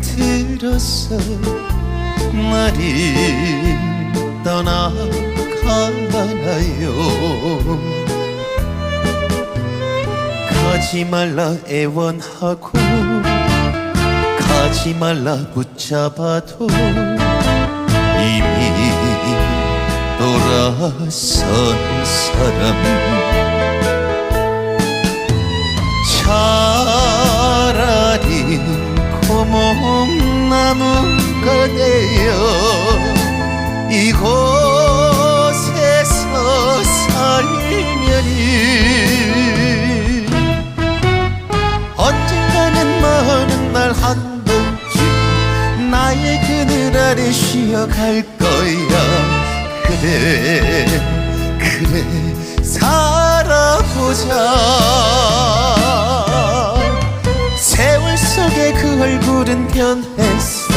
들었어 날이 떠나가나요? 가지 말라 애원하고 가지 말라 붙잡아도 이미 돌아선 사람 고목나무가 되어 이곳에서 살면이 언젠가는 먼날한 번쯤 나의 그늘 아래 쉬어갈 거야. 그래 그래 살아보자 변했어.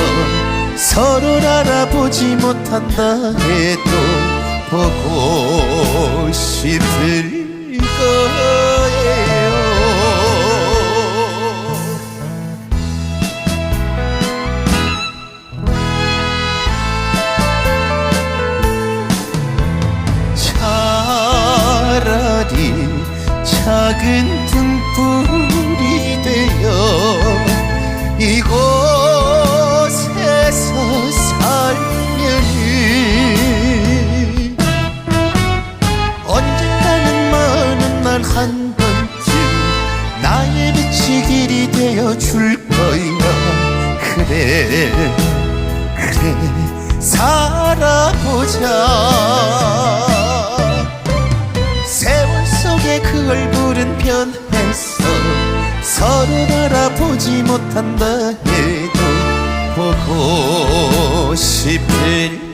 서로를 알아보지 못한다 해도 보고 싶을 거예요. 차라리 작은 등불이 되어 이곳 나의 빛이 길이 되어 줄 거야 그래 그래 살아보자. 세월 속에 그 얼굴은 변했어. 서로 알아보지 못한다 해도 보고 싶을